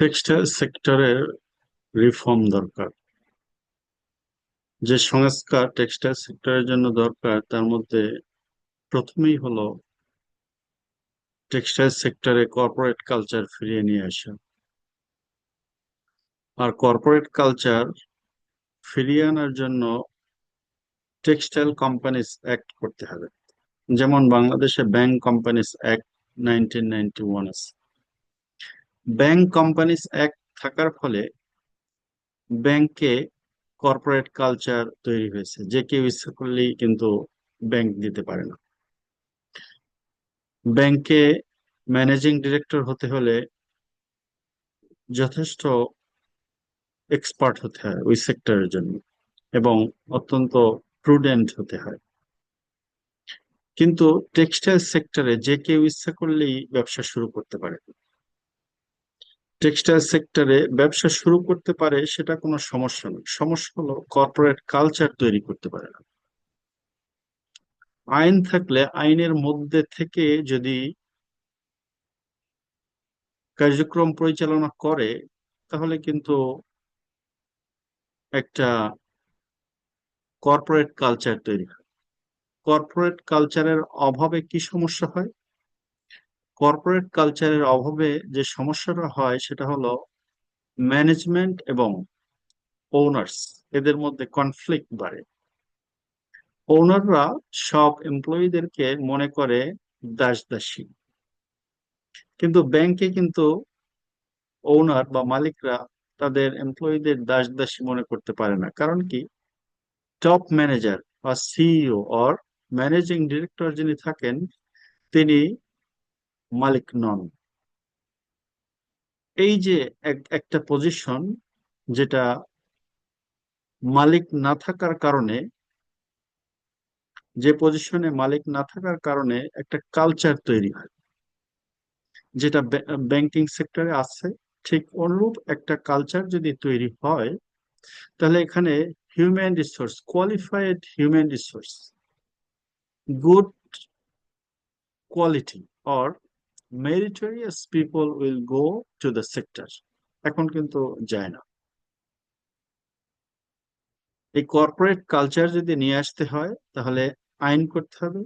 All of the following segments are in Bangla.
টেক্সটাইল সেক্টরের রিফর্ম দরকার। যে সংস্কার টেক্সটাইল সেক্টরের জন্য দরকার, তার মধ্যে প্রথমেই হলো টেক্সটাইল সেক্টরে কর্পোরেট কালচার ফিরিয়ে নিয়ে আসা। আর কর্পোরেট কালচার ফিরিয়ে আনার জন্য টেক্সটাইল কোম্পানিজ অ্যাক্ট করতে হবে। যেমন বাংলাদেশে bank companies act nineteen ninety one আছে ব্যাংক কোম্পানিজ অ্যাক্ট থাকার ফলে ব্যাংকে কর্পোরেট কালচার তৈরি হয়েছে, যে কেউ ইচ্ছা করলেই কিন্তু ব্যাংক দিতে পারে না। ব্যাংকে ম্যানেজিং ডিরেক্টর হতে হলে যথেষ্ট এক্সপার্ট হতে হয় ওই সেক্টরের জন্য এবং অত্যন্ত প্রুডেন্ট হতে হয়। কিন্তু টেক্সটাইল সেক্টরে যে কেউ ইচ্ছা করলেই ব্যবসা শুরু করতে পারে। টেক্সটাইল সেক্টরে ব্যবসা শুরু করতে পারে সেটা কোনো সমস্যা নয়। সমস্যা হলো কর্পোরেট কালচার তৈরি করতে পারে না। আইন থাকলে আইনের মধ্যে থেকে যদি কার্যক্রম পরিচালনা করে, তাহলে কিন্তু একটা কর্পোরেট কালচার তৈরি হয়। কর্পোরেট কালচারের অভাবে কি সমস্যা হয়? কর্পোরেট কালচারের অভাবে যে সমস্যাটা হয়, সেটা হলো ম্যানেজমেন্ট এবং ওনার্স এদের মধ্যে কনফ্লিক্ট বাড়ে। ওনাররা সব এমপ্লয়ীদেরকে মনে করে দাস দাসী কিন্তু ব্যাংকে কিন্তু ওনার বা মালিকরা তাদের এমপ্লয়ীদের দাস দাসী মনে করতে পারে না। কারণ কি? টপ ম্যানেজার বা সিইও অর ম্যানেজিং ডিরেক্টর যিনি থাকেন, তিনি মালিক নন এই যে একটা পজিশন যেটা মালিক না থাকার কারণে, যে পজিশনে মালিক না থাকার কারণে একটা কালচার তৈরি হয়, যেটা ব্যাংকিং সেক্টরে আছে। ঠিক অনুরূপ একটা কালচার যদি তৈরি হয়, তাহলে এখানে human resource qualified human resource good quality or meritorious people will go to the sector এখন কিন্তু যায় না। এই কর্পোরেট কালচার যদি নিয়ে আসতে হয়, তাহলে আইন করতে হবে।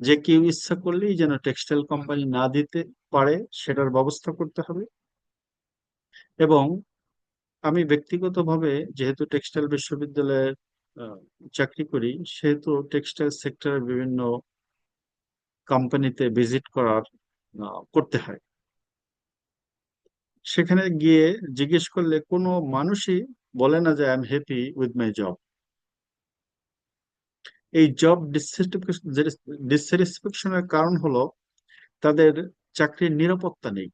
যে কেউ ইচ্ছা করলেই যেন টেক্সটাইল কোম্পানি না দিতে পারে, সেটার ব্যবস্থা করতে হবে। এবং আমি ব্যক্তিগতভাবে যেহেতু টেক্সটাইল বিশ্ববিদ্যালয়ের চাকরি করি, সেহেতু টেক্সটাইল সেক্টরের বিভিন্ন কোম্পানিতে ভিজিট করার করতে হয়। সেখানে গিয়ে জিজ্ঞেস করলে, কোনো মানুষই বলে না যে I am happy with my job এই জব ডিসস্যাটিসফ্যাকশনের কারণ হলো, তাদের চাকরির নিরাপত্তা নেই।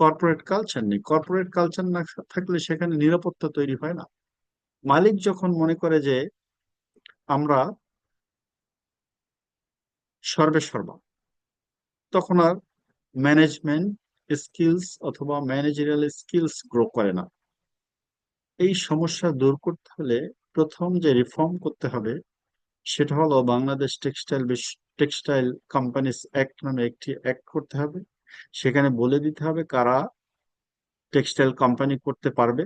কর্পোরেট কালচার নেই। কর্পোরেট কালচার না থাকলে সেখানে নিরাপত্তা তৈরি হয় না। মালিক যখন মনে করে যে, আমরা সর্বে সর্বা তখন আর ম্যানেজমেন্ট স্কিলস অথবা ম্যানেজারিয়াল স্কিলস গ্রো করে না। এই সমস্যা দূর করতে হলে প্রথম যে রিফর্ম করতে হবে, সেটা হলো Bangladesh textile textile companies act নামে একটি অ্যাক্ট করতে হবে। সেখানে বলে দিতে হবে কারা টেক্সটাইল কোম্পানি করতে পারবে,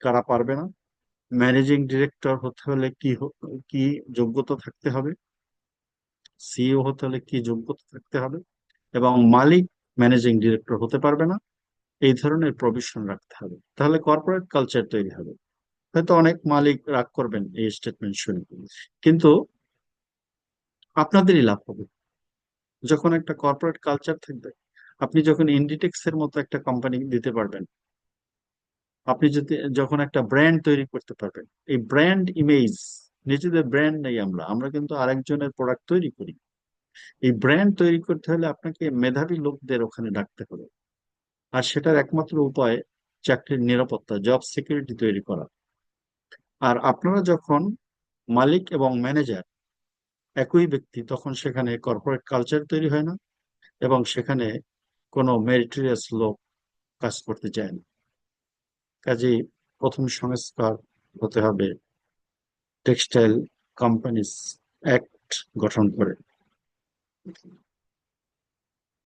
কারা পারবে না। ম্যানেজিং ডিরেক্টর হতে হলে কি কি যোগ্যতা থাকতে হবে। সিইও হতে হলে কি যোগ্যতা থাকতে হবে? এবং মালিক ম্যানেজিং ডিরেক্টর হতে পারবে না। এই ধরনের প্রভিশন রাখতে হবে। তাহলে কর্পোরেট কালচার তৈরি হবে। হয়তো অনেক মালিক রাগ করবেন এই স্টেটমেন্ট শুনে। কিন্তু আপনাদেরই লাভ হবে। যখন একটা কর্পোরেট কালচার থাকবে, আপনি যখন ইন্ডিটেক্স এর মতো একটা কোম্পানি দিতে পারবেন, আপনি যদি, যখন একটা ব্র্যান্ড তৈরি করতে পারবেন, এই ব্র্যান্ড ইমেজ নিজেদের ব্র্যান্ড নেই আমরা। আমরা কিন্তু আরেকজনের প্রোডাক্ট তৈরি করি। এই ব্র্যান্ড তৈরি করতে হলে আপনাকে মেধাবী লোকদের ওখানে ডাকতে হবে। আর সেটার একমাত্র উপায় চাকরির নিরাপত্তা জব সিকিউরিটি তৈরি করা। আর আপনারা যখন মালিক এবং ম্যানেজার একই ব্যক্তি, তখন সেখানে কর্পোরেট কালচার তৈরি হয় না এবং সেখানে কোনো মেরিটোরিয়াস লোক কাজ করতে চায় না। কাজেই প্রথম সংস্কার হতে হবে টেক্সটাইল কোম্পানিজ অ্যাক্ট গঠন করে।